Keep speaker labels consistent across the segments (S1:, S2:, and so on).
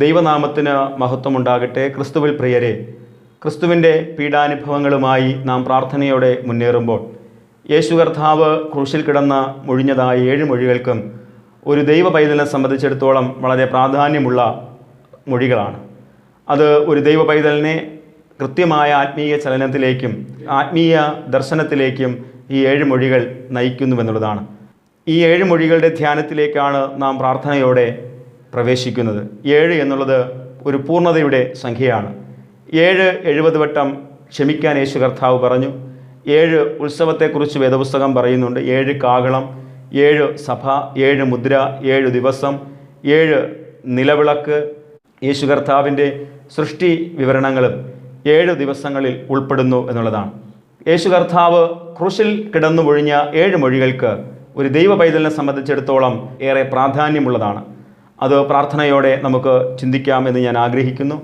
S1: ദൈവനാമത്തിന് മഹത്വമുണ്ടാകട്ടെ. ക്രിസ്തുവിൽ പ്രിയരെ ക്രിസ്തുവിന്റെ പീഡാനുഭവങ്ങളുമായി നാം പ്രാർത്ഥനയോടെ മുന്നേറുമ്പോൾ യേശു കർത്താവ് ക്രൂശിൽ കിടന്ന മൊഴിഞ്ഞതായ ഏഴ് മൊഴികൾക്കും ഒരു ദൈവ പൈതലിനെ സംബന്ധിച്ചിടത്തോളം വളരെ പ്രാധാന്യമുള്ള മൊഴികളാണ്. അത് ഒരു ദൈവ പൈതലിനെ കൃത്യമായ ആത്മീയ ചലനത്തിലേക്കും ആത്മീയ ദർശനത്തിലേക്കും ഈ ഏഴ് മൊഴികൾ നയിക്കുന്നുവെന്നുള്ളതാണ്. ഈ ഏഴ് മൊഴികളുടെ ധ്യാനത്തിലേക്കാണ് നാം പ്രാർത്ഥനയോടെ പ്രവേശിക്കുന്നത്. ഏഴ് എന്നുള്ളത് ഒരു പൂർണതയുടെ സംഖ്യയാണ്. ഏഴ് എഴുപത് വട്ടം ക്ഷമിക്കാൻ യേശു കർത്താവ് പറഞ്ഞു. ഏഴ് ഉത്സവത്തെക്കുറിച്ച് വേദപുസ്തകം പറയുന്നുണ്ട്. ഏഴ് കാകളം ഏഴ് സഭ ഏഴ് മുദ്ര ഏഴ് ദിവസം ഏഴ് നിലവിളക്ക് യേശു കർത്താവിന്റെ സൃഷ്ടി വിവരണങ്ങളും ഏഴ് ദിവസങ്ങളിൽ ഉൾപ്പെടുന്നു എന്നുള്ളതാണ്. യേശു കർത്താവ് ക്രൂശിൽ കിടന്നു ഒഴിഞ്ഞ ഏഴ് മൊഴികൾക്ക് ഒരു ദൈവ പൈതലിനെ സംബന്ധിച്ചിടത്തോളം ഏറെ പ്രാധാന്യമുള്ളതാണ്. അത് പ്രാർത്ഥനയോടെ നമുക്ക് ചിന്തിക്കാമെന്ന് ഞാൻ ആഗ്രഹിക്കുന്നു.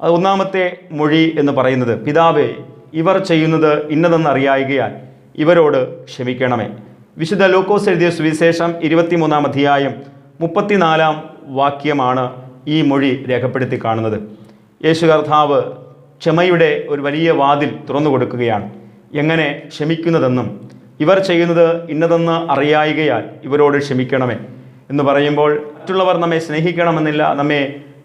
S1: ഒന്നാമത്തെ മൊഴി എന്ന് പറയുന്നത് പിതാവേ ഇവർ ചെയ്യുന്നത് ഇന്നതെന്ന് അറിയായികയാൽ ഇവരോട് ക്ഷമിക്കണമേ. വിശുദ്ധ ലൂക്കോസ് എഴുതിയ സുവിശേഷം ഇരുപത്തിമൂന്നാം അധ്യായം മുപ്പത്തിനാലാം വാക്യമാണ് ഈ മൊഴി രേഖപ്പെടുത്തി കാണുന്നത്. യേശു കർത്താവ് ക്ഷമയുടെ ഒരു വലിയ വാതിൽ തുറന്നു കൊടുക്കുകയാണ്. എങ്ങനെ ക്ഷമിക്കുന്നതെന്നും ഇവർ ചെയ്യുന്നത് ഇന്നതെന്ന് അറിയായികയാൽ ഇവരോട് ക്ഷമിക്കണമേ. എന്ന് പറയുമ്പോൾ മറ്റുള്ളവർ നമ്മെ സ്നേഹിക്കണമെന്നില്ല നമ്മെ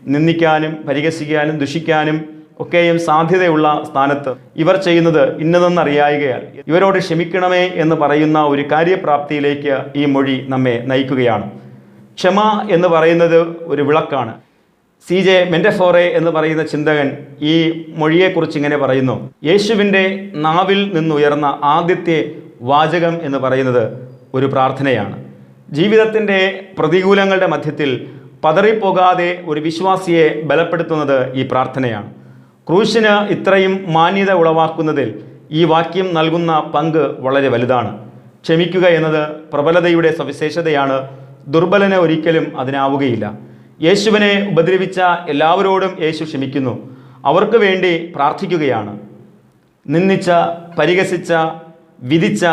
S1: നിന്ദിക്കാനും പരിഹസിക്കാനും ദുഷിക്കാനും ഒക്കെയും സാധ്യതയുള്ള സ്ഥാനത്ത് ഇവർ ചെയ്യുന്നത് ഇന്നതെന്ന് അറിയായികയാൽ ഇവരോട് ക്ഷമിക്കണമേ എന്ന് പറയുന്ന ഒരു കാര്യപ്രാപ്തിയിലേക്ക് ഈ മൊഴി നമ്മെ നയിക്കുകയാണ്. ക്ഷമ എന്ന് പറയുന്നത് ഒരു വിളക്കാണ്. സി ജെ മെൻഡഫോറെ എന്ന് പറയുന്ന ചിന്തകൻ ഈ മൊഴിയെക്കുറിച്ച് ഇങ്ങനെ പറയുന്നു യേശുവിന്റെ നാവിൽ നിന്നുയർന്ന ആദ്യത്തെ വാചകം എന്ന് പറയുന്നത് ഒരു പ്രാർത്ഥനയാണ്. ജീവിതത്തിന്റെ പ്രതികൂലങ്ങളുടെ മധ്യത്തിൽ പതറിപ്പോകാതെ ഒരു വിശ്വാസിയെ ബലപ്പെടുത്തുന്നത് ഈ പ്രാർത്ഥനയാണ്. ക്രൂശിന് ഇത്രയും മാന്യത ഉളവാക്കുന്നതിൽ ഈ വാക്യം നൽകുന്ന പങ്ക് വളരെ വലുതാണ്. ക്ഷമിക്കുക എന്നത് പ്രബലതയുടെ സവിശേഷതയാണ്. ദുർബലന് ഒരിക്കലും അതിനാവുകയില്ല. യേശുവിനെ ഉപദ്രവിച്ച എല്ലാവരോടും യേശു ക്ഷമിക്കുന്നു. അവർക്ക് വേണ്ടി പ്രാർത്ഥിക്കുകയാണ്. നിന്ദിച്ച പരിഹസിച്ച വിധിച്ച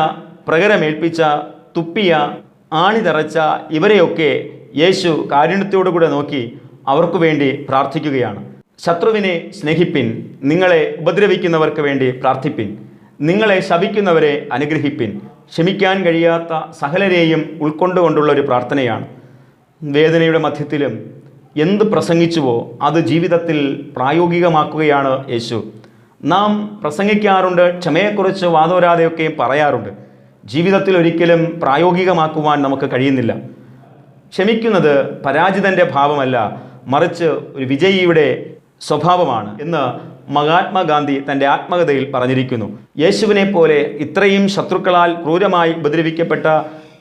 S1: പ്രകരമേൽപ്പിച്ച തുപ്പിയ ആണിതറച്ച ഇവരെയൊക്കെ യേശു കാരുണ്യത്തോടുകൂടെ നോക്കി അവർക്കു വേണ്ടി പ്രാർത്ഥിക്കുകയാണ്. ശത്രുവിനെ സ്നേഹിപ്പിൻ നിങ്ങളെ ഉപദ്രവിക്കുന്നവർക്ക് വേണ്ടി പ്രാർത്ഥിപ്പിൻ നിങ്ങളെ ശപിക്കുന്നവരെ അനുഗ്രഹിപ്പിൻ. ക്ഷമിക്കാൻ കഴിയാത്ത സകലരെയും ഉൾക്കൊണ്ടുകൊണ്ടുള്ള ഒരു പ്രാർത്ഥനയാണ്. വേദനയുടെ മധ്യത്തിലും എന്ത് പ്രസംഗിച്ചുവോ അത് ജീവിതത്തിൽ പ്രായോഗികമാക്കുകയാണ് യേശു. നാം പ്രസംഗിക്കാറുണ്ട് ക്ഷമയെക്കുറിച്ച് വാദോരാതെയൊക്കെ പറയാറുണ്ട്. ജീവിതത്തിൽ ഒരിക്കലും പ്രായോഗികമാക്കുവാൻ നമുക്ക് കഴിയുന്നില്ല. ക്ഷമിക്കുന്നത് പരാജിതന്റെ ഭാവമല്ല മറിച്ച് ഒരു വിജയിയുടെ സ്വഭാവമാണ് എന്ന് മഹാത്മാഗാന്ധി തന്റെ ആത്മകഥയിൽ പറഞ്ഞിരിക്കുന്നു. യേശുവിനെ പോലെ ഇത്രയും ശത്രുക്കളാൽ ക്രൂരമായി ഉപദ്രവിക്കപ്പെട്ട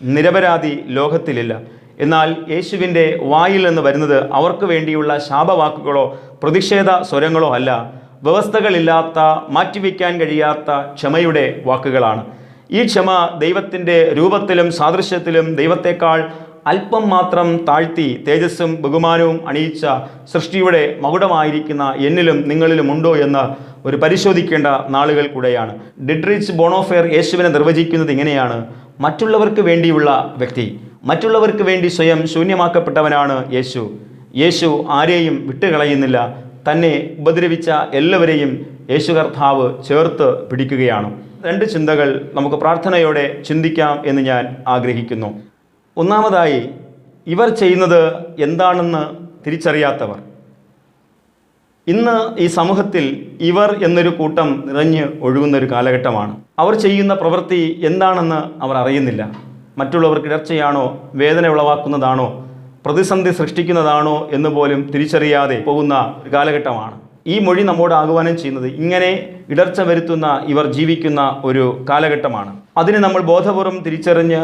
S1: നിരപരാധി ലോകത്തിലില്ല. എന്നാൽ യേശുവിന്റെ വായിൽ നിന്ന് വരുന്നത് അവർക്ക് വേണ്ടിയുള്ള ശാപവാക്കുകളോ പ്രതിഷേധ സ്വരങ്ങളോ അല്ല. വ്യവസ്ഥകളില്ലാത്ത മാറ്റിവെക്കാൻ കഴിയാത്ത ക്ഷമയുടെ വാക്കുകളാണ്. ഈ ക്ഷമ ദൈവത്തിന്റെ രൂപത്തിലും സാദൃശ്യത്തിലും ദൈവത്തെക്കാൾ അല്പം മാത്രം താഴ്ത്തി തേജസ്സും ബഹുമാനവും അണിയിച്ച സൃഷ്ടിയുടെ മകുടമായിരിക്കുന്ന എന്നിലും നിങ്ങളിലും ഉണ്ടോ എന്ന് ഒരു പരിശോധിക്കേണ്ട നാളുകൾ കൂടെയാണ്. ഡിഡ്രിച്ച് ബോണോഫെയർ യേശുവിനെ നിർവചിക്കുന്നത് ഇങ്ങനെയാണ്. മറ്റുള്ളവർക്ക് വേണ്ടിയുള്ള വ്യക്തി മറ്റുള്ളവർക്ക് വേണ്ടി സ്വയം ശൂന്യമാക്കപ്പെട്ടവനാണ് യേശു. യേശു ആരെയും വിട്ടുകളയുന്നില്ല. തന്നെ ഉപദ്രവിച്ച എല്ലാവരെയും യേശു കർത്താവ് ചേർത്ത് പിടിക്കുകയാണ്. രണ്ട് ചിന്തകൾ നമുക്ക് പ്രാർത്ഥനയോടെ ചിന്തിക്കാം എന്ന് ഞാൻ ആഗ്രഹിക്കുന്നു. ഒന്നാമതായി ഇവർ ചെയ്യുന്നത് എന്താണെന്ന് തിരിച്ചറിയാത്തവർ. ഇന്ന് ഈ സമൂഹത്തിൽ ഇവർ എന്നൊരു കൂട്ടം നിറഞ്ഞ് ഒഴുകുന്ന ഒരു കാലഘട്ടമാണ്. അവർ ചെയ്യുന്ന പ്രവൃത്തി എന്താണെന്ന് അവർ അറിയുന്നില്ല. മറ്റുള്ളവർക്ക് ഇടർച്ചയാണോ വേദന ഉളവാക്കുന്നതാണോ പ്രതിസന്ധി സൃഷ്ടിക്കുന്നതാണോ എന്ന് പോലും തിരിച്ചറിയാതെ പോകുന്ന കാലഘട്ടമാണ്. ഈ മൊഴി നമ്മോട് ആഹ്വാനം ചെയ്യുന്നത് ഇങ്ങനെ ഇടർച്ച വരുത്തുന്ന ഇവർ ജീവിക്കുന്ന ഒരു കാലഘട്ടമാണ്. അതിനെ നമ്മൾ ബോധപൂർവം തിരിച്ചറിഞ്ഞ്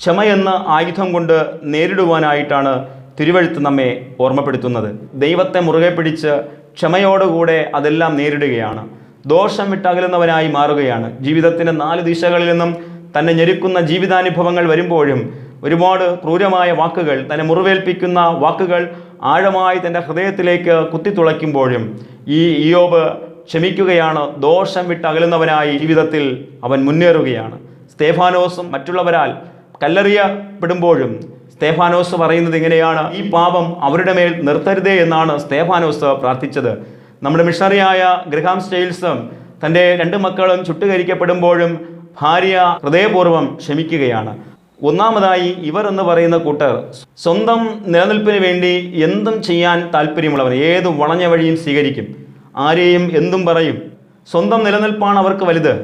S1: ക്ഷമയെന്ന ആയുധം കൊണ്ട് നേരിടുവാനായിട്ടാണ് തിരുവഴുത്ത് നമ്മെ ഓർമ്മപ്പെടുത്തുന്നത്. ദൈവത്തെ മുറുകെ പിടിച്ച് ക്ഷമയോടുകൂടെ അതെല്ലാം നേരിടുകയാണ്. ദോഷം വിട്ടകലുന്നവനായി മാറുകയാണ്. ജീവിതത്തിന്റെ നാല് ദിശകളിൽ നിന്നും തന്നെ ഞെരുക്കുന്ന ജീവിതാനുഭവങ്ങൾ വരുമ്പോഴും ഒരുപാട് ക്രൂരമായ വാക്കുകൾ തന്നെ മുറിവേൽപ്പിക്കുന്ന വാക്കുകൾ ആഴമായി തന്റെ ഹൃദയത്തിലേക്ക് കുത്തിത്തുളയ്ക്കുമ്പോഴും ഈ ഇയോബ് ക്ഷമിക്കുകയാണ് ദോഷം വിട്ട് വിട്ടകലുന്നവനായി ജീവിതത്തിൽ അവൻ മുന്നേറുകയാണ്. സ്തേഫാനോസും മറ്റുള്ളവരാൽ കല്ലെറിയപ്പെടുമ്പോഴും സ്തേഫാനോസ് പറയുന്നത് ഇങ്ങനെയാണ് ഈ പാപം അവരുടെ മേൽ നിർത്തരുതേ എന്നാണ് സ്തേഫാനോസ് പ്രാർത്ഥിച്ചത്. നമ്മുടെ മിഷണറിയായ ഗ്രഹാം സ്റ്റെയിൽസും തന്റെ രണ്ട് മക്കളും ചുട്ടുകരിക്കപ്പെടുമ്പോഴും ഭാര്യ ഹൃദയപൂർവം ക്ഷമിക്കുകയാണ്. ഒന്നാമതായി ഇവർ എന്ന് പറയുന്ന കൂട്ടർ സ്വന്തം നിലനിൽപ്പിന് വേണ്ടി എന്തും ചെയ്യാൻ താല്പര്യമുള്ളവർ ഏത് വളഞ്ഞ വഴിയും സ്വീകരിക്കും. ആരെയും എന്തും പറയും. സ്വന്തം നിലനിൽപ്പാണ് അവർക്ക് വലുത്.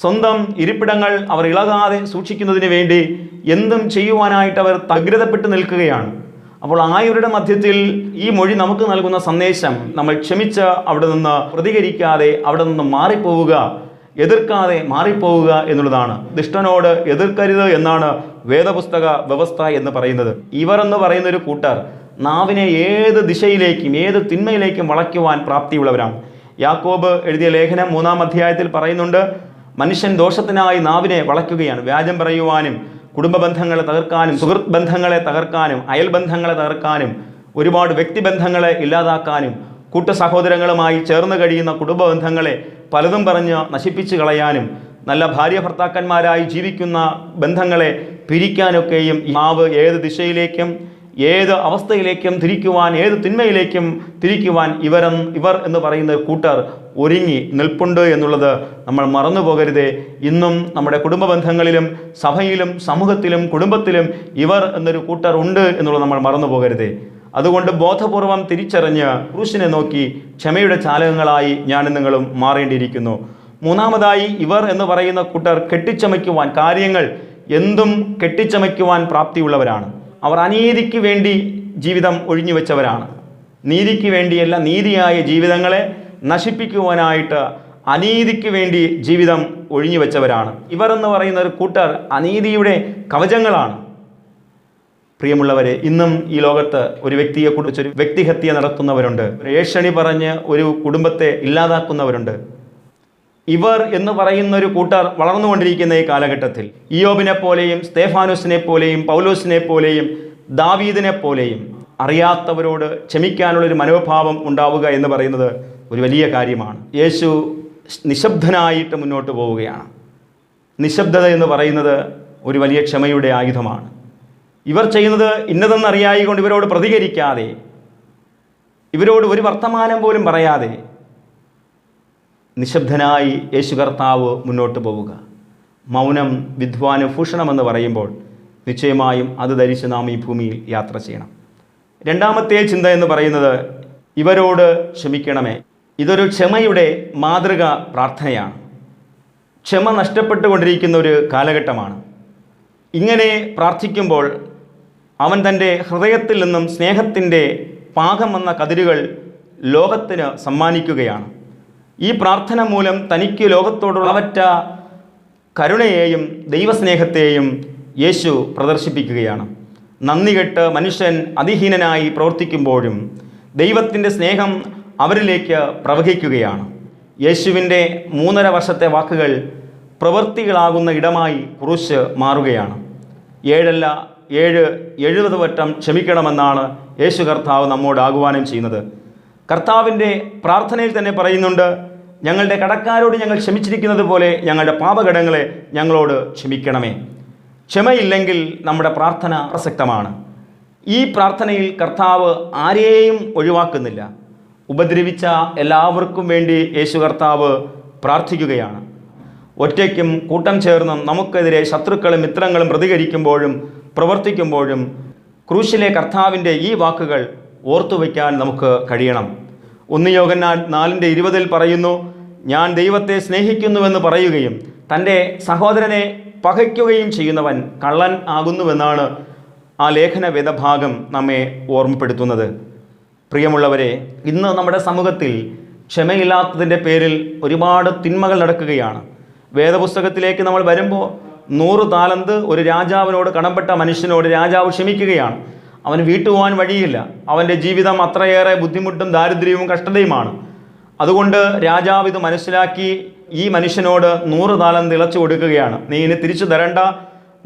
S1: സ്വന്തം ഇരിപ്പിടങ്ങൾ അവർ ഇളകാതെ സൂക്ഷിക്കുന്നതിന് വേണ്ടി എന്തും ചെയ്യുവാനായിട്ട് അവർ തഗ്രതപ്പെട്ട് നിൽക്കുകയാണ്. അപ്പോൾ ആയവരുടെ മധ്യത്തിൽ ഈ മൊഴി നമുക്ക് നൽകുന്ന സന്ദേശം നമ്മൾ ക്ഷമിച്ച് അവിടെ നിന്ന് പ്രതികരിക്കാതെ അവിടെ നിന്ന് മാറിപ്പോവുക എതിർക്കാതെ മാറിപ്പോവുക എന്നുള്ളതാണ്. ദുഷ്ടനോട് എതിർക്കരുത് എന്നാണ് വേദപുസ്തക വ്യവസ്ഥ എന്ന് പറയുന്നത്. ഇവർ എന്ന് പറയുന്ന ഒരു കൂട്ടർ നാവിനെ ഏത് ദിശയിലേക്കും ഏത് തിന്മയിലേക്കും വളയ്ക്കുവാൻ പ്രാപ്തിയുള്ളവരാണ്. യാക്കോബ് എഴുതിയ ലേഖനം മൂന്നാം അധ്യായത്തിൽ പറയുന്നുണ്ട് മനുഷ്യൻ ദോഷത്തിനായി നാവിനെ വളയ്ക്കുകയാണ്. വ്യാജം പറയുവാനും കുടുംബ ബന്ധങ്ങളെ തകർക്കാനും സുഹൃത് ബന്ധങ്ങളെ തകർക്കാനും അയൽബന്ധങ്ങളെ തകർക്കാനും ഒരുപാട് വ്യക്തിബന്ധങ്ങളെ ഇല്ലാതാക്കാനും കൂട്ട സഹോദരങ്ങളുമായി ചേർന്ന് കഴിയുന്ന കുടുംബ ബന്ധങ്ങളെ പലതും പറഞ്ഞ് നശിപ്പിച്ചു കളയാനും നല്ല ഭാര്യ ഭർത്താക്കന്മാരായി ജീവിക്കുന്ന ബന്ധങ്ങളെ പിരിക്കാനൊക്കെയും മാവ് ഏത് ദിശയിലേക്കും ഏത് അവസ്ഥയിലേക്കും തിരിക്കുവാൻ ഏത് തിന്മയിലേക്കും തിരിക്കുവാൻ ഇവരം ഇവർ എന്ന് പറയുന്ന കൂട്ടർ ഒരുങ്ങി നിൽപ്പുണ്ട് എന്നുള്ളത് നമ്മൾ മറന്നു പോകരുതേ. ഇന്നും നമ്മുടെ കുടുംബ ബന്ധങ്ങളിലും സഭയിലും സമൂഹത്തിലും കുടുംബത്തിലും ഇവർ എന്നൊരു കൂട്ടർ ഉണ്ട് എന്നുള്ളത് നമ്മൾ മറന്നു പോകരുതേ. അതുകൊണ്ട് ബോധപൂർവം തിരിച്ചറിഞ്ഞ് ക്രൂശിനെ നോക്കി ക്ഷമയുടെ ചാലകങ്ങളായി ഞാൻ നിങ്ങളും മാറേണ്ടിയിരിക്കുന്നു. മൂന്നാമതായി ഇവർ എന്ന് പറയുന്ന കൂട്ടർ കെട്ടിച്ചമയ്ക്കുവാൻ കാര്യങ്ങൾ എന്തും കെട്ടിച്ചമയ്ക്കുവാൻ പ്രാപ്തിയുള്ളവരാണ്. അവർ അനീതിക്ക് വേണ്ടി ജീവിതം ഒഴിഞ്ഞു വെച്ചവരാണ്. നീതിക്ക് വേണ്ടിയല്ല നീതിയായ ജീവിതങ്ങളെ നശിപ്പിക്കുവാനായിട്ട് അനീതിക്ക് വേണ്ടി ജീവിതം ഒഴിഞ്ഞു വെച്ചവരാണ്. ഇവർ എന്ന് പറയുന്ന ഒരു കൂട്ടർ അനീതിയുടെ കവചങ്ങളാണ്. പ്രിയമുള്ളവരെ ഇന്നും ഈ ലോകത്ത് ഒരു വ്യക്തിയെ കുറിച്ച് ഒരു വ്യക്തിഹത്യ നടത്തുന്നവരുണ്ട്. ഏഷണി പറഞ്ഞ് ഒരു കുടുംബത്തെ ഇല്ലാതാക്കുന്നവരുണ്ട്. ഇവർ എന്ന് പറയുന്ന ഒരു കൂട്ടർ വളർന്നുകൊണ്ടിരിക്കുന്ന ഈ കാലഘട്ടത്തിൽ ഇയോബിനെ പോലെയും സ്തേഫാനുസിനെ പോലെയും പൗലോസിനെ പോലെയും ദാവീദിനെ പോലെയും അറിയാത്തവരോട് ക്ഷമിക്കാനുള്ള ഒരു മനോഭാവം ഉണ്ടാവുക എന്ന് പറയുന്നത് ഒരു വലിയ കാര്യമാണ്. യേശു നിശബ്ദനായിട്ട് മുന്നോട്ട് പോവുകയാണ്. നിശബ്ദത എന്ന് പറയുന്നത് ഒരു വലിയ ക്ഷമയുടെ ആയുധമാണ്. ഇവർ ചെയ്യുന്നത് ഇന്നതെന്ന് അറിയായിക്കൊണ്ട് ഇവരോട് പ്രതികരിക്കാതെ ഇവരോട് ഒരു വർത്തമാനം പോലും പറയാതെ നിശബ്ദനായി യേശു കർത്താവ് മുന്നോട്ട് പോവുക. മൗനം വിദ്വാന് ഭൂഷണമെന്ന് പറയുമ്പോൾ നിശ്ചയമായും അത് ധരിച്ച് നാം ഈ ഭൂമിയിൽ യാത്ര ചെയ്യണം. രണ്ടാമത്തെ ചിന്ത എന്ന് പറയുന്നത് ഇവരോട് ക്ഷമിക്കണമേ. ഇതൊരു ക്ഷമയുടെ മാതൃക പ്രാർത്ഥനയാണ്. ക്ഷമ നഷ്ടപ്പെട്ടുകൊണ്ടിരിക്കുന്ന ഒരു കാലഘട്ടമാണ്. ഇങ്ങനെ പ്രാർത്ഥിക്കുമ്പോൾ അവൻ തന്റെ ഹൃദയത്തിൽ നിന്നും സ്നേഹത്തിന്റെ വന്ന കതിരുകൾ ലോകത്തിന് സമ്മാനിക്കുകയാണ്. ഈ പ്രാർത്ഥന മൂലം തനിക്ക് ലോകത്തോടുള്ളവറ്റ കരുണയെയും ദൈവസ്നേഹത്തെയും യേശു പ്രദർശിപ്പിക്കുകയാണ്. നന്ദി കെട്ട് മനുഷ്യൻ അതിഹീനനായി പ്രവർത്തിക്കുമ്പോഴും ദൈവത്തിന്റെ സ്നേഹം അവരിലേക്ക് പ്രവഹിക്കുകയാണ്. യേശുവിന്റെ മൂന്നര വർഷത്തെ വാക്കുകൾ പ്രവൃത്തികളാകുന്ന ഇടമായി കുറിച്ച് മാറുകയാണ്. ഏഴല്ല ഏഴ് എഴുപത് വട്ടം ക്ഷമിക്കണമെന്നാണ് യേശു കർത്താവ് നമ്മോട് ആഹ്വാനം ചെയ്യുന്നത്. കർത്താവിന്റെ പ്രാർത്ഥനയിൽ തന്നെ പറയുന്നുണ്ട് ഞങ്ങളുടെ കടക്കാരോട് ഞങ്ങൾ ക്ഷമിച്ചിരിക്കുന്നത് പോലെ ഞങ്ങളുടെ പാപഘടങ്ങളെ ഞങ്ങളോട് ക്ഷമിക്കണമേ. ക്ഷമയില്ലെങ്കിൽ നമ്മുടെ പ്രാർത്ഥന പ്രസക്തമാണ്. ഈ പ്രാർത്ഥനയിൽ കർത്താവ് ആരെയും ഒഴിവാക്കുന്നില്ല. ഉപദ്രവിച്ച എല്ലാവർക്കും വേണ്ടി യേശു കർത്താവ് പ്രാർത്ഥിക്കുകയാണ്. ഒറ്റയ്ക്കും കൂട്ടം ചേർന്നും നമുക്കെതിരെ ശത്രുക്കളും മിത്രങ്ങളും പ്രതികരിക്കുമ്പോഴും പ്രവർത്തിക്കുമ്പോഴും ക്രൂശിലെ കർത്താവിന്റെ ഈ വാക്കുകൾ ഓർത്തുവയ്ക്കാൻ നമുക്ക് കഴിയണം. ഒന്ന് യോഗന്നാൻ നാലിന്റെ ഇരുപതിൽ പറയുന്നു ഞാൻ ദൈവത്തെ സ്നേഹിക്കുന്നുവെന്ന് പറയുകയും തന്റെ സഹോദരനെ പകയ്ക്കുകയും ചെയ്യുന്നവൻ കള്ളൻ ആകുന്നുവെന്നാണ് ആ ലേഖന വേദഭാഗം നമ്മെ ഓർമ്മപ്പെടുത്തുന്നത്. പ്രിയമുള്ളവരെ ഇന്ന് നമ്മുടെ സമൂഹത്തിൽ ക്ഷമയില്ലാത്തതിന്റെ പേരിൽ ഒരുപാട് തിന്മകൾ നടക്കുകയാണ്. വേദപുസ്തകത്തിലേക്ക് നമ്മൾ വരുമ്പോൾ നൂറ് താലന്ത് ഒരു രാജാവിനോട് കടംപെട്ട മനുഷ്യനോട് രാജാവ് ക്ഷമിക്കുകയാണ്. അവന് വീട്ടുപോകാൻ വഴിയില്ല. അവന്റെ ജീവിതം അത്രയേറെ ബുദ്ധിമുട്ടും ദാരിദ്ര്യവും കഷ്ടതയുമാണ്. അതുകൊണ്ട് രാജാവ് ഇത് മനസ്സിലാക്കി ഈ മനുഷ്യനോട് നൂറ് താലന്ത് ഇളച്ചു കൊടുക്കുകയാണ്. നീ ഇനി തിരിച്ചു തരണ്ട.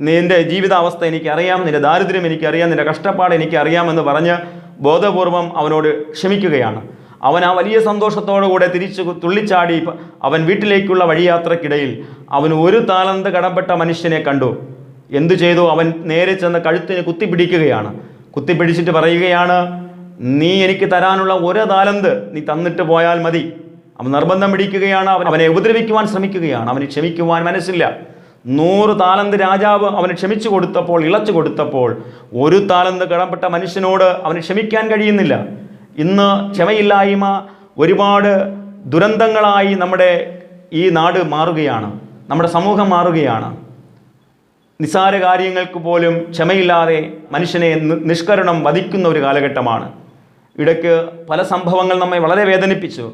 S1: നിന്റെ ജീവിതാവസ്ഥ എനിക്കറിയാം. നിന്റെ ദാരിദ്ര്യം എനിക്കറിയാം. നിന്റെ കഷ്ടപ്പാട് എനിക്കറിയാമെന്ന് പറഞ്ഞ് ബോധപൂർവം അവനോട് ക്ഷമിക്കുകയാണ്. അവൻ ആ വലിയ സന്തോഷത്തോടു കൂടെ തിരിച്ചു തുള്ളിച്ചാടി അവൻ വീട്ടിലേക്കുള്ള വഴിയാത്രക്കിടയിൽ അവൻ ഒരു താലന്ത് കടപ്പെട്ട മനുഷ്യനെ കണ്ടു. എന്തു ചെയ്തു? അവൻ നേരെ ചെന്ന് കഴുത്തിന് കുത്തിപ്പിടിക്കുകയാണ്. കുത്തിപ്പിടിച്ചിട്ട് പറയുകയാണ് നീ എനിക്ക് തരാനുള്ള ഒരു താലന്ത് നീ തന്നിട്ട് പോയാൽ മതി. അവൻ നിർബന്ധം പിടിക്കുകയാണ്. അവൻ അവനെ ഉപദ്രവിക്കുവാൻ ശ്രമിക്കുകയാണ്. അവന് ക്ഷമിക്കുവാൻ മനസ്സില്ല. നൂറ് താലന്ത് രാജാവ് അവന് ക്ഷമിച്ചു കൊടുത്തപ്പോൾ ഇളച്ചു കൊടുത്തപ്പോൾ ഒരു താലന്ത് കടപ്പെട്ട മനുഷ്യനോട് അവന് ക്ഷമിക്കാൻ കഴിയുന്നില്ല. ഇന്ന് ക്ഷമയില്ലായ്മ ഒരുപാട് ദുരന്തങ്ങളായി നമ്മുടെ ഈ നാട് മാറുകയാണ് നമ്മുടെ സമൂഹം മാറുകയാണ്. നിസ്സാര കാര്യങ്ങൾക്ക് പോലും ക്ഷമയില്ലാതെ മനുഷ്യനെ നിഷ്കരണം വധിക്കുന്ന ഒരു കാലഘട്ടമാണ്. ഇടയ്ക്ക് പല സംഭവങ്ങൾ നമ്മെ വളരെ വേദനിപ്പിച്ചു.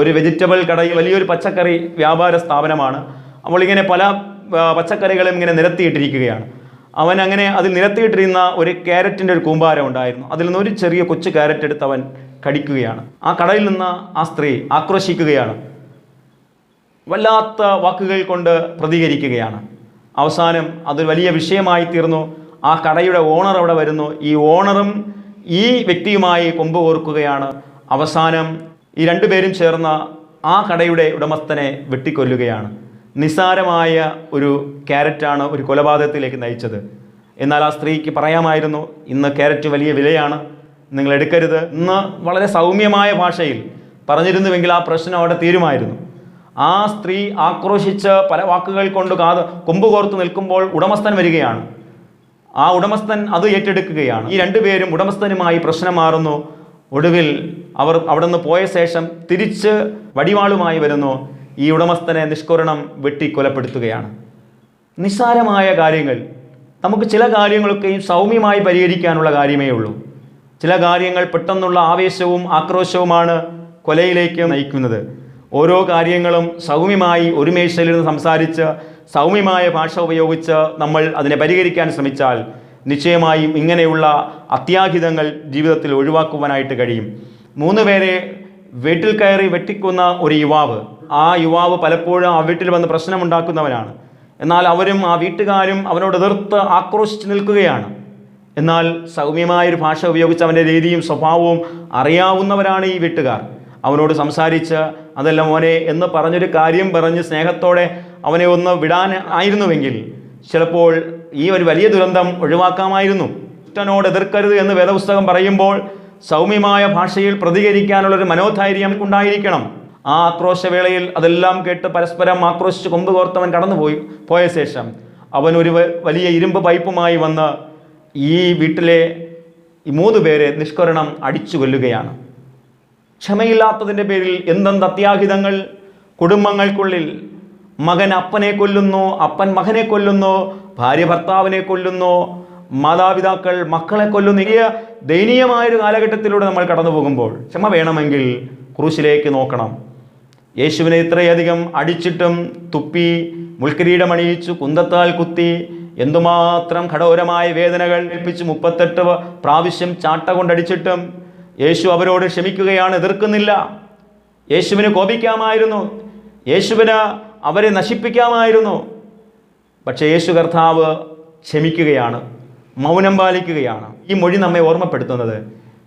S1: ഒരു വെജിറ്റബിൾ കടയിൽ വലിയൊരു പച്ചക്കറി വ്യാപാര സ്ഥാപനമാണ്. അപ്പോൾ ഇങ്ങനെ പല പച്ചക്കറികളും ഇങ്ങനെ നിരത്തിയിട്ടിരിക്കുകയാണ്. അവൻ അങ്ങനെ അതിൽ നിരത്തിയിട്ടിരുന്ന ഒരു ക്യാരറ്റിന്റെ ഒരു കൂമ്പാരം ഉണ്ടായിരുന്നു. അതിൽ നിന്ന് ഒരു ചെറിയ കൊച്ചു ക്യാരറ്റ് എടുത്ത് അവൻ കടിക്കുകയാണ്. ആ കടയിൽ നിന്ന് ആ സ്ത്രീ ആക്രോശിക്കുകയാണ്. വല്ലാത്ത വാക്കുകൾ കൊണ്ട് പ്രതികരിക്കുകയാണ്. അവസാനം അത് വലിയ വിഷയമായി തീർന്നു. ആ കടയുടെ ഓണർ അവിടെ വരുന്നു. ഈ ഓണറും ഈ വ്യക്തിയുമായി കൊമ്പ് കോർക്കുകയാണ്. അവസാനം ഈ രണ്ടുപേരും ചേർന്ന് ആ കടയുടെ ഉടമസ്ഥനെ വെട്ടിക്കൊല്ലുകയാണ്. നിസ്സാരമായ ഒരു ക്യാരറ്റാണ് ഒരു കൊലപാതകത്തിലേക്ക് നയിച്ചത്. എന്നാൽ ആ സ്ത്രീക്ക് പറയാമായിരുന്നു ഇന്ന് ക്യാരറ്റ് വലിയ വിലയാണ് നിങ്ങൾ എടുക്കരുത്. ഇന്ന് വളരെ സൗമ്യമായ ഭാഷയിൽ പറഞ്ഞിരുന്നുവെങ്കിൽ ആ പ്രശ്നം അവിടെ തീരുമായിരുന്നു. ആ സ്ത്രീ ആക്രോശിച്ച് പല വാക്കുകൾ കൊണ്ട് കാത് കൊമ്പ് കോർത്ത് നിൽക്കുമ്പോൾ ഉടമസ്ഥൻ വരികയാണ്. ആ ഉടമസ്ഥൻ അത് ഏറ്റെടുക്കുകയാണ്. ഈ രണ്ടുപേരും ഉടമസ്ഥനുമായി പ്രശ്നം മാറുന്നു. ഒടുവിൽ അവർ അവിടെ നിന്ന് പോയ ശേഷം തിരിച്ച് വടിവാളുമായി വരുന്നു. ഈ ഉടമസ്ഥനെ നിഷ്കരണം വെട്ടി കൊലപ്പെടുത്തുകയാണ്. നിസ്സാരമായ കാര്യങ്ങൾ. നമുക്ക് ചില കാര്യങ്ങളൊക്കെയും സൗമ്യമായി പരിഹരിക്കാനുള്ള കാര്യമേ ഉള്ളൂ. ചില കാര്യങ്ങൾ പെട്ടെന്നുള്ള ആവേശവും ആക്രോശവുമാണ് കൊലയിലേക്ക് നയിക്കുന്നത്. ഓരോ കാര്യങ്ങളും സൗമ്യമായി ഒരു മേശയിലിരുന്ന് സംസാരിച്ച് സൗമ്യമായ ഭാഷ ഉപയോഗിച്ച് നമ്മൾ അതിനെ പരിഹരിക്കാൻ ശ്രമിച്ചാൽ നിശ്ചയമായും ഇങ്ങനെയുള്ള അത്യാഹിതങ്ങൾ ജീവിതത്തിൽ ഒഴിവാക്കുവാനായിട്ട് കഴിയും. മൂന്ന് പേരെ വീട്ടിൽ കയറി വെട്ടിക്കുന്ന ഒരു യുവാവ് ആ യുവാവ് പലപ്പോഴും ആ വീട്ടിൽ വന്ന് പ്രശ്നമുണ്ടാക്കുന്നവനാണ്. എന്നാൽ അവരും ആ വീട്ടുകാരും അവനോട് എതിർത്ത് ആക്രോശിച്ച് നിൽക്കുകയാണ്. എന്നാൽ സൗമ്യമായൊരു ഭാഷ ഉപയോഗിച്ച് അവന്റെ രീതിയും സ്വഭാവവും അറിയാവുന്നവരാണ് ഈ വീട്ടുകാർ. അവനോട് സംസാരിച്ച് അതല്ല മോനെ എന്ന് പറഞ്ഞൊരു കാര്യം പറഞ്ഞ് സ്നേഹത്തോടെ അവനെ ഒന്ന് വിടാൻ ആയിരുന്നുവെങ്കിൽ ചിലപ്പോൾ ഈ ഒരു വലിയ ദുരന്തം ഒഴിവാക്കാമായിരുന്നു. ഇഷ്ടനോട് എതിർക്കരുത് എന്ന് വേദപുസ്തകം പറയുമ്പോൾ സൗമ്യമായ ഭാഷയിൽ പ്രതികരിക്കാനുള്ളൊരു മനോധൈര്യം ഉണ്ടായിരിക്കണം. ആ ആക്രോശവേളയിൽ അതെല്ലാം കേട്ട് പരസ്പരം ആക്രോശിച്ച് കൊമ്പ് കോർത്തവൻ കടന്നുപോയി. പോയ ശേഷം അവൻ ഒരു വലിയ ഇരുമ്പ് പൈപ്പുമായി വന്ന് ഈ വീട്ടിലെ ഈ മൂന്ന് പേരെ നിഷ്കരണം അടിച്ചു കൊല്ലുകയാണ്. ക്ഷമയില്ലാത്തതിന്റെ പേരിൽ എന്തെന്ത് അത്യാഹിതങ്ങൾ? കുടുംബങ്ങൾക്കുള്ളിൽ മകൻ അപ്പനെ കൊല്ലുന്നു അപ്പൻ മകനെ കൊല്ലുന്നു ഭാര്യ ഭർത്താവിനെ കൊല്ലുന്നു മാതാപിതാക്കൾ മക്കളെ കൊല്ലുന്ന ഈ ദയനീയമായൊരു കാലഘട്ടത്തിലൂടെ നമ്മൾ കടന്നു പോകുമ്പോൾ ക്ഷമ വേണമെങ്കിൽ ക്രൂശിലേക്ക് നോക്കണം. യേശുവിനെ ഇത്രയധികം അടിച്ചിട്ടും തുപ്പി മുൾക്കിരീടം അണിയിച്ചു കുന്തത്താൽ കുത്തി എന്തുമാത്രം ഘടോരമായ വേദനകൾ ഏൽപ്പിച്ച് മുപ്പത്തെട്ട് പ്രാവശ്യം ചാട്ട കൊണ്ടടിച്ചിട്ടും യേശു അവരോട് ക്ഷമിക്കുകയാണ് എതിർക്കുന്നില്ല. യേശുവിന് കോപിക്കാമായിരുന്നു. യേശുവിന് അവരെ നശിപ്പിക്കാമായിരുന്നു. പക്ഷേ യേശു കർത്താവ് ക്ഷമിക്കുകയാണ്. മൗനം പാലിക്കുകയാണ്. ഈ മൊഴി നമ്മെ ഓർമ്മപ്പെടുത്തുന്നത്.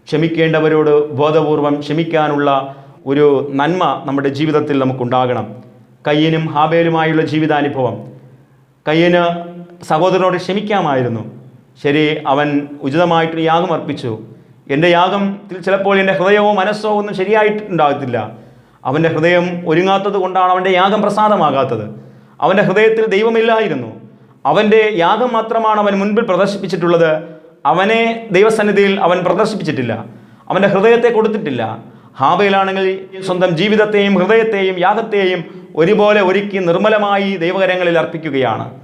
S1: ക്ഷമിക്കേണ്ടവരോട് ബോധപൂർവം ക്ഷമിക്കാനുള്ള ഒരു നന്മ നമ്മുടെ ജീവിതത്തിൽ നമുക്കുണ്ടാകണം. കയ്യനും ഹാബേലുമായുള്ള ജീവിതാനുഭവം. കയ്യന് സഹോദരനോട് ക്ഷമിക്കാമായിരുന്നു. ശരി അവൻ ഉചിതമായിട്ടൊരു യാഗം അർപ്പിച്ചു. എന്റെ യാഗത്തിൽ ചിലപ്പോൾ എന്റെ ഹൃദയമോ മനസ്സോ ഒന്നും ശരിയായിട്ടുണ്ടാകത്തില്ല. അവന്റെ ഹൃദയം ഒരുങ്ങാത്തത് കൊണ്ടാണ് അവന്റെ യാഗം പ്രസാദമാകാത്തത്. അവന്റെ ഹൃദയത്തിൽ ദൈവമില്ലായിരുന്നു. അവന്റെ യാഗം മാത്രമാണ് അവൻ മുൻപിൽ പ്രദർശിപ്പിച്ചിട്ടുള്ളത്. അവനെ ദൈവസന്നിധിയിൽ അവൻ പ്രദർശിപ്പിച്ചിട്ടില്ല. അവന്റെ ഹൃദയത്തെ കൊടുത്തിട്ടില്ല. ഹാബയിലാണെങ്കിൽ സ്വന്തം ജീവിതത്തെയും ഹൃദയത്തെയും യാഗത്തെയും ഒരുപോലെ ഒരുക്കി നിർമ്മലമായി ദൈവകരങ്ങളിൽ അർപ്പിക്കുകയാണ്.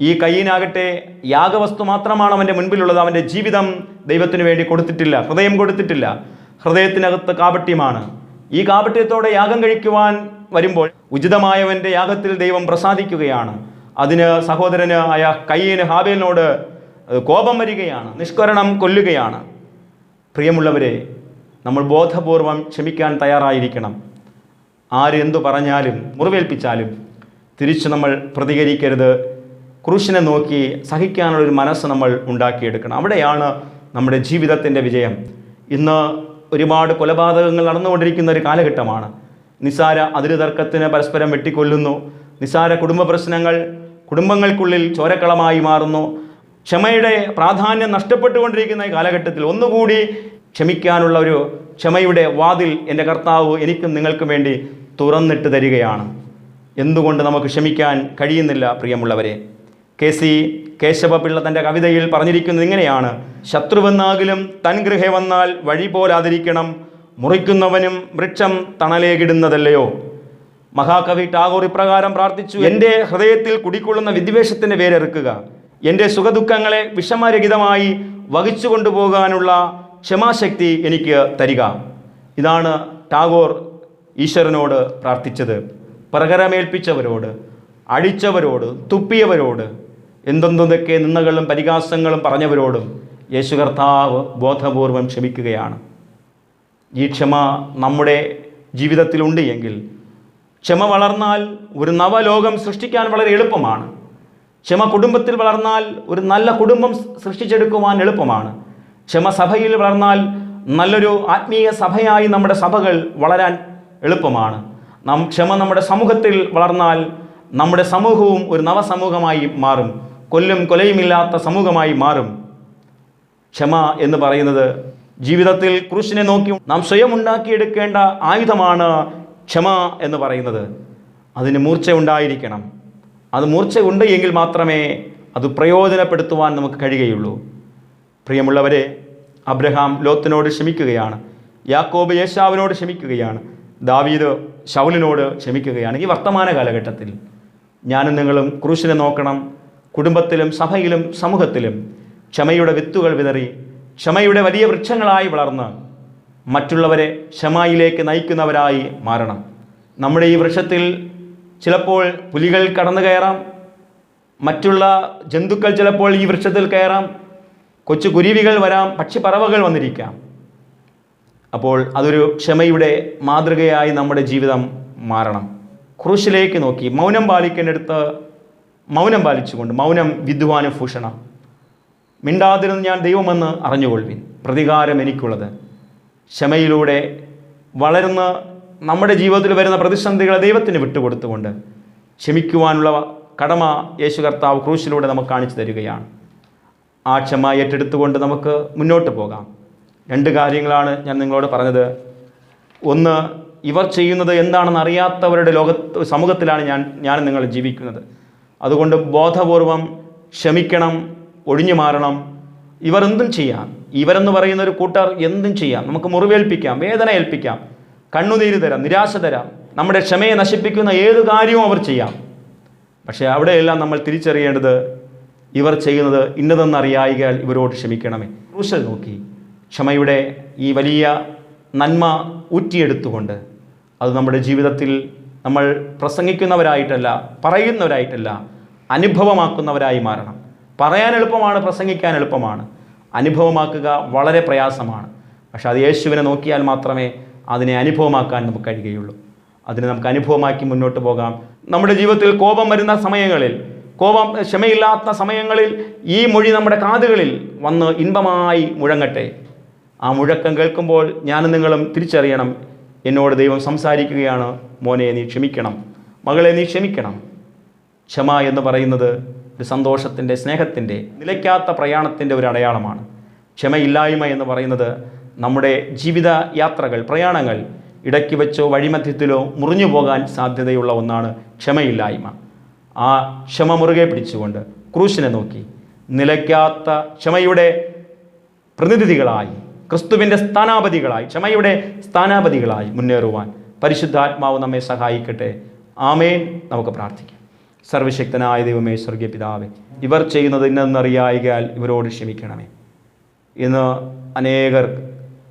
S1: ഈ കയ്യിനാകട്ടെ യാഗവസ്തു മാത്രമാണ് അവന്റെ മുൻപിലുള്ളത്. അവന്റെ ജീവിതം ദൈവത്തിന് വേണ്ടി കൊടുത്തിട്ടില്ല. ഹൃദയം കൊടുത്തിട്ടില്ല. ഹൃദയത്തിനകത്ത് കാപട്യമാണ്. ഈ കാപട്യത്തോടെ യാഗം കഴിക്കുവാൻ വരുമ്പോൾ ഉചിതമായവന്റെ യാഗത്തിൽ ദൈവം പ്രസാദിക്കുകയാണ്. അതിന് സഹോദരന് ആയ കയ്യന് ഹാബേലിനോട് കോപം വരികയാണ് നിഷ്കരണം കൊല്ലുകയാണ്. പ്രിയമുള്ളവരെ നമ്മൾ ബോധപൂർവം ക്ഷമിക്കാൻ തയ്യാറായിരിക്കണം. ആര് എന്തു പറഞ്ഞാലും മുറിവേൽപ്പിച്ചാലും തിരിച്ചു നമ്മൾ പ്രതികരിക്കരുത്. ക്രൂശിനെ നോക്കി സഹിക്കാനുള്ളൊരു മനസ്സ് നമ്മൾ ഉണ്ടാക്കിയെടുക്കണം. അവിടെയാണ് നമ്മുടെ ജീവിതത്തിന്റെ വിജയം. ഇന്ന് ഒരുപാട് കൊലപാതകങ്ങൾ നടന്നുകൊണ്ടിരിക്കുന്ന ഒരു കാലഘട്ടമാണ്. നിസാര അതിര് തർക്കത്തിന് പരസ്പരം വെട്ടിക്കൊല്ലുന്നു. നിസാര കുടുംബ പ്രശ്നങ്ങൾ കുടുംബങ്ങൾക്കുള്ളിൽ ചോരക്കളമായി മാറുന്നു. ക്ഷമയുടെ പ്രാധാന്യം നഷ്ടപ്പെട്ടുകൊണ്ടിരിക്കുന്ന ഈ കാലഘട്ടത്തിൽ ഒന്നുകൂടി ക്ഷമിക്കാനുള്ള ഒരു ക്ഷമയുടെ വാതിൽ എന്റെ കർത്താവ് എനിക്കും നിങ്ങൾക്കും വേണ്ടി തുറന്നിട്ട് തരികയാണ്. എന്തുകൊണ്ട് നമുക്ക് ക്ഷമിക്കാൻ കഴിയുന്നില്ല പ്രിയമുള്ളവരെ? കെ സി കേശവപിള്ള തന്റെ കവിതയിൽ പറഞ്ഞിരിക്കുന്നത് ഇങ്ങനെയാണ്. ശത്രുവെന്നാകിലും തൻ ഗൃഹെ വന്നാൽ വഴി പോലാതിരിക്കണം. മുറിക്കുന്നവനും വൃക്ഷം തണലേകിടുന്നതല്ലയോ മഹാകവി ടാഗോർ ഇപ്രകാരം പ്രാർത്ഥിച്ചു എന്റെ ഹൃദയത്തിൽ കുടിക്കൊള്ളുന്ന വിദ്വേഷത്തിന്റെ വേരെറുക്കുക. എന്റെ സുഖദുഃഖങ്ങളെ വിഷമരഹിതമായി വഹിച്ചു കൊണ്ടുപോകാനുള്ള ക്ഷമാശക്തി എനിക്ക് തരിക. ഇതാണ് ടാഗോർ ഈശ്വരനോട് പ്രാർത്ഥിച്ചത്. പ്രകരമേൽപ്പിച്ചവരോട് അടിച്ചവരോട് തുപ്പിയവരോട് എന്തെന്തൊക്കെ നിന്നകളും പരിഹാസങ്ങളും പറഞ്ഞവരോടും യേശു കർത്താവ് ബോധപൂർവം ക്ഷമിക്കുകയാണ്. ഈ ക്ഷമ നമ്മുടെ ജീവിതത്തിലുണ്ട് എങ്കിൽ ക്ഷമ വളർന്നാൽ ഒരു നവലോകം സൃഷ്ടിക്കാൻ വളരെ എളുപ്പമാണ്. ക്ഷമ കുടുംബത്തിൽ വളർന്നാൽ ഒരു നല്ല കുടുംബം സൃഷ്ടിച്ചെടുക്കുവാൻ എളുപ്പമാണ്. ക്ഷമ സഭയിൽ വളർന്നാൽ നല്ലൊരു ആത്മീയ സഭയായി നമ്മുടെ സഭകൾ വളരാൻ എളുപ്പമാണ്. നാം ക്ഷമ നമ്മുടെ സമൂഹത്തിൽ വളർന്നാൽ നമ്മുടെ സമൂഹവും ഒരു നവസമൂഹമായി മാറും. കൊല്ലും കൊലയുമില്ലാത്ത സമൂഹമായി മാറും. ക്ഷമ എന്ന് പറയുന്നത് ജീവിതത്തിൽ ക്രൂശിനെ നോക്കി നാം സ്വയം ഉണ്ടാക്കിയെടുക്കേണ്ട ആയുധമാണ് ക്ഷമ എന്ന് പറയുന്നത് അതിന് മൂർച്ച ഉണ്ടായിരിക്കണം. അത് മൂർച്ച ഉണ്ട് എങ്കിൽ മാത്രമേ അത് പ്രയോജനപ്പെടുത്തുവാൻ നമുക്ക് കഴിയുകയുള്ളൂ. പ്രിയമുള്ളവരെ അബ്രഹാം ലോത്തിനോട് ക്ഷമിക്കുകയാണ്. യാക്കോബ് യേശാവിനോട് ക്ഷമിക്കുകയാണ്. ദാവീദ് ശൗലിനോട് ക്ഷമിക്കുകയാണ്. ഈ വർത്തമാന കാലഘട്ടത്തിൽ ഞാനും നിങ്ങളും ക്രൂശിനെ നോക്കണം. കുടുംബത്തിലും സഭയിലും സമൂഹത്തിലും ക്ഷമയുടെ വിത്തുകൾ വിതറി ക്ഷമയുടെ വലിയ വൃക്ഷങ്ങളായി വളർന്ന് മറ്റുള്ളവരെ ക്ഷമയിലേക്ക് നയിക്കുന്നവരായി മാറണം. നമ്മുടെ ഈ വൃക്ഷത്തിൽ ചിലപ്പോൾ പുലികൾ കടന്നു കയറാം. മറ്റുള്ള ജന്തുക്കൾ ചിലപ്പോൾ ഈ വൃക്ഷത്തിൽ കയറാം. കൊച്ചു കുരുവികൾ വരാം. പക്ഷിപ്പറവകൾ വന്നിരിക്കാം. അപ്പോൾ അതൊരു ക്ഷമയുടെ മാതൃകയായി നമ്മുടെ ജീവിതം മാറണം. ക്രൂശിലേക്ക് നോക്കി. മൗനം പാലിക്കേണ്ടടുത്ത് മൗനം പാലിച്ചുകൊണ്ട് മൗനം വിദ്വാനും ഭൂഷണം. മിണ്ടാതിരുന്ന് ഞാൻ ദൈവമെന്ന് അറിഞ്ഞുകൊള്ളുവിൻ. പ്രതികാരം എനിക്കുള്ളത്. ക്ഷമയിലൂടെ വളരുന്ന നമ്മുടെ ജീവിതത്തിൽ വരുന്ന പ്രതിസന്ധികളെ ദൈവത്തിന് വിട്ടുകൊടുത്തുകൊണ്ട് ക്ഷമിക്കുവാനുള്ള കടമ യേശു കർത്താവ് ക്രൂശിലൂടെ നമുക്ക് കാണിച്ചു തരികയാണ്. ആ ക്ഷമ ഏറ്റെടുത്തുകൊണ്ട് നമുക്ക് മുന്നോട്ട് പോകാം. രണ്ട് കാര്യങ്ങളാണ് ഞാൻ നിങ്ങളോട് പറഞ്ഞത്. ഒന്ന് ഇവർ ചെയ്യുന്നത് എന്താണെന്ന് അറിയാത്തവരുടെ ലോകത്ത് സമൂഹത്തിലാണ് ഞാൻ ഞാൻ നിങ്ങൾ ജീവിക്കുന്നത്. അതുകൊണ്ട് ബോധപൂർവം ക്ഷമിക്കണം ഒഴിഞ്ഞു മാറണം ഇവർ എന്തും ചെയ്യാം. ഇവരെന്ന് പറയുന്ന ഒരു കൂട്ടർ എന്തും ചെയ്യാം. നമുക്ക് മുറിവേൽപ്പിക്കാം വേദന ഏൽപ്പിക്കാം കണ്ണുനീര് തരാം നിരാശ തരാം നമ്മുടെ ക്ഷമയെ നശിപ്പിക്കുന്ന ഏത് കാര്യവും അവർ ചെയ്യാം. പക്ഷേ അവിടെയെല്ലാം നമ്മൾ തിരിച്ചറിയേണ്ടത് ഇവർ ചെയ്യുന്നത് ഇന്നതെന്ന് ഇന്നതെന്നറിയായികയാൽ ഇവരോട് ക്ഷമിക്കണമേ. ക്രൂശൽ നോക്കി. ക്ഷമയുടെ ഈ വലിയ നന്മ ഊറ്റിയെടുത്തുകൊണ്ട് അത് നമ്മുടെ ജീവിതത്തിൽ നമ്മൾ പ്രസംഗിക്കുന്നവരായിട്ടല്ല പറയുന്നവരായിട്ടല്ല അനുഭവമാക്കുന്നവരായി മാറണം. പറയാൻ എളുപ്പമാണ് പ്രസംഗിക്കാൻ എളുപ്പമാണ്. അനുഭവമാക്കുക വളരെ പ്രയാസമാണ്. പക്ഷെ അത് യേശുവിനെ നോക്കിയാൽ മാത്രമേ അതിനെ അനുഭവമാക്കാൻ നമുക്ക് കഴിയുകയുള്ളൂ. അതിനെ നമുക്ക് അനുഭവമാക്കി മുന്നോട്ട് പോകാം. നമ്മുടെ ജീവിതത്തിൽ കോപം വരുന്ന സമയങ്ങളിൽ കോപം ക്ഷമയില്ലാത്ത സമയങ്ങളിൽ ഈ മൊഴി നമ്മുടെ കാതുകളിൽ വന്ന് ഇൻപമായി മുഴങ്ങട്ടെ. ആ മുഴക്കം കേൾക്കുമ്പോൾ ഞാനും നിങ്ങളും തിരിച്ചറിയണം. എന്നോട് ദൈവം സംസാരിക്കുകയാണ് മോനെ നീ ക്ഷമിക്കണം. മകളെ നീ ക്ഷമിക്കണം. ക്ഷമ എന്ന് പറയുന്നത് ഒരു സന്തോഷത്തിന്റെ സ്നേഹത്തിന്റെ നിലയ്ക്കാത്ത പ്രയാണത്തിന്റെ ഒരു അടയാളമാണ്. ക്ഷമയില്ലായ്മ എന്ന് പറയുന്നത് നമ്മുടെ ജീവിത യാത്രകൾ പ്രയാണങ്ങൾ ഇടയ്ക്ക് വെച്ചോ വഴിമധ്യത്തിലോ മുറിഞ്ഞു പോകാൻ സാധ്യതയുള്ള ഒന്നാണ് ക്ഷമയില്ലായ്മ. ആ ക്ഷമ മുറുകെ പിടിച്ചുകൊണ്ട് ക്രൂശിനെ നോക്കി. നിലയ്ക്കാത്ത ക്ഷമയുടെ പ്രതിനിധികളായി ക്രിസ്തുവിന്റെ സ്ഥാനാപതികളായി ക്ഷമയുടെ സ്ഥാനാപതികളായി മുന്നേറുവാൻ പരിശുദ്ധാത്മാവ് നമ്മെ സഹായിക്കട്ടെ. ആമേൻ. നമുക്ക് പ്രാർത്ഥിക്കാം. സർവശക്തനായ ദൈവമേ സ്വർഗീയ പിതാവേ ഇവർ ചെയ്യുന്നത് ഇന്നെന്നറിയായികയാൽ ഇവരോട് ക്ഷമിക്കണമേ. ഇന്ന് അനേകർ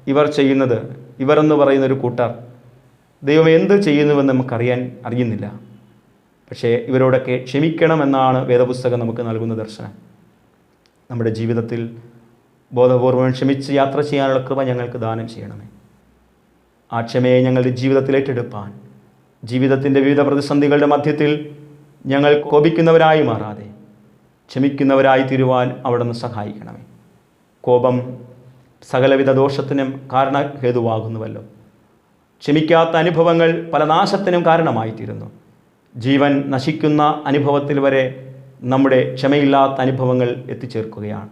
S1: ഇവർ ചെയ്യുന്നത് ഇവർ എന്ന് പറയുന്ന ഒരു കൂട്ടർ ദൈവം എന്ത് ചെയ്യുന്നുവെന്ന് നമുക്കറിയാൻ അറിയുന്നില്ല. പക്ഷേ ഇവരോടൊക്കെ ക്ഷമിക്കണമെന്നാണ് വേദപുസ്തകം നമുക്ക് നൽകുന്ന ദർശനം. നമ്മുടെ ജീവിതത്തിൽ ബോധപൂർവം ക്ഷമിച്ച് യാത്ര ചെയ്യാനുള്ള കൃപ ഞങ്ങൾക്ക് ദാനം ചെയ്യണമേ. ആ ക്ഷമയെ ഞങ്ങളുടെ ജീവിതത്തിൽ ഏറ്റെടുപ്പാൻ ജീവിതത്തിന്റെ വിവിധ പ്രതിസന്ധികളുടെ മധ്യത്തിൽ ഞങ്ങൾ കോപിക്കുന്നവരായി മാറാതെ ക്ഷമിക്കുന്നവരായി തീരുവാൻ അവിടുന്ന് സഹായിക്കണമേ. കോപം സകലവിധ ദോഷത്തിനും കാരണഹേതുവാകുന്നുവല്ലോ. ക്ഷമിക്കാത്ത അനുഭവങ്ങൾ പല നാശത്തിനും കാരണമായിത്തീരുന്നു. ജീവൻ നശിക്കുന്ന അനുഭവത്തിൽ വരെ നമ്മുടെ ക്ഷമയില്ലാത്ത അനുഭവങ്ങൾ എത്തിച്ചേർക്കുകയാണ്.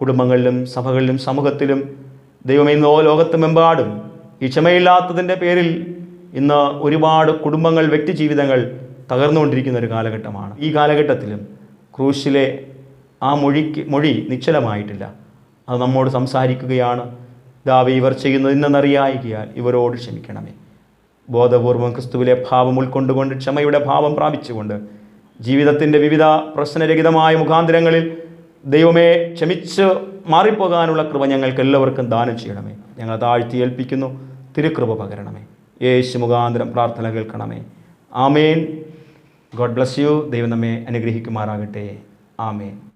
S1: കുടുംബങ്ങളിലും സഭകളിലും സമൂഹത്തിലും ദൈവമേ ഇന്നോ ലോകത്തുമെമ്പാടും ഈ ക്ഷമയില്ലാത്തതിന്റെ പേരിൽ ഇന്ന് ഒരുപാട് കുടുംബങ്ങൾ വ്യക്തിജീവിതങ്ങൾ തകർന്നുകൊണ്ടിരിക്കുന്ന ഒരു കാലഘട്ടമാണ്. ഈ കാലഘട്ടത്തിലും ക്രൂശിലെ ആ മൊഴിക്ക് മൊഴി നിശ്ചലമായിട്ടില്ല. അത് നമ്മോട് സംസാരിക്കുകയാണ്. ദാവി ഇവർ ചെയ്യുന്നത് ഇന്നെന്നറിയായികയാൽ ഇവരോട് ക്ഷമിക്കണമേ. ബോധപൂർവം ക്രിസ്തുവിലെ ഭാവം ഉൾക്കൊണ്ടുകൊണ്ട് ക്ഷമയുടെ ഭാവം പ്രാപിച്ചുകൊണ്ട് ജീവിതത്തിന്റെ വിവിധ പ്രശ്നരഹിതമായ മുഖാന്തരങ്ങളിൽ ദൈവമേ ക്ഷമിച്ച് മാറിപ്പോകാനുള്ള കൃപ ഞങ്ങൾക്ക് എല്ലാവർക്കും ദാനം ചെയ്യണമേ. ഞങ്ങൾ താഴ്ത്തി ഏൽപ്പിക്കുന്നു. തിരുക്കൃപ പകരണമേ. യേശു മുഖാന്തരം പ്രാർത്ഥന കേൾക്കണമേ. ആമേൻ. God bless you. ദൈവം നമ്മെ അനുഗ്രഹിക്കുമാറാകട്ടെ. ആമേൻ.